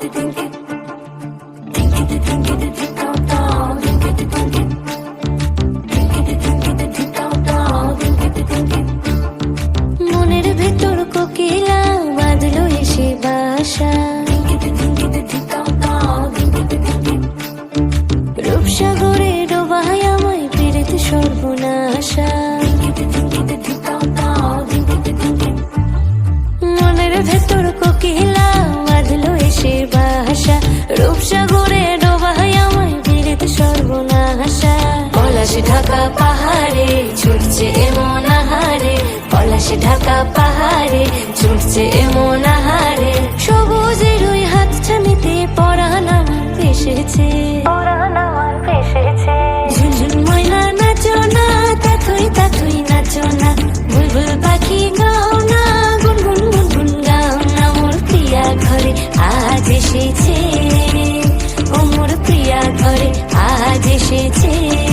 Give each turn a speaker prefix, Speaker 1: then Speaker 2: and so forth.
Speaker 1: to think it Dhaka পাহাড়ে ছুটছে এমন আহারে। পলাশ ঢাকা পাহাড়ে ছুটছে এমন আহারে। সবুজের ওই হাত ছানিতে পরাণ আমার ভেসেছে পরাণ আমার ভেসেছে ঝুনঝুন ময়না নাচো না নাচো বুলবুল পাখি গাও না গুনগুন গুনগুন গাও না। মোর প্রিয়া ঘরে আজ এসেছে। ও মোর প্রিয়া ঘরে আজ এসেছে।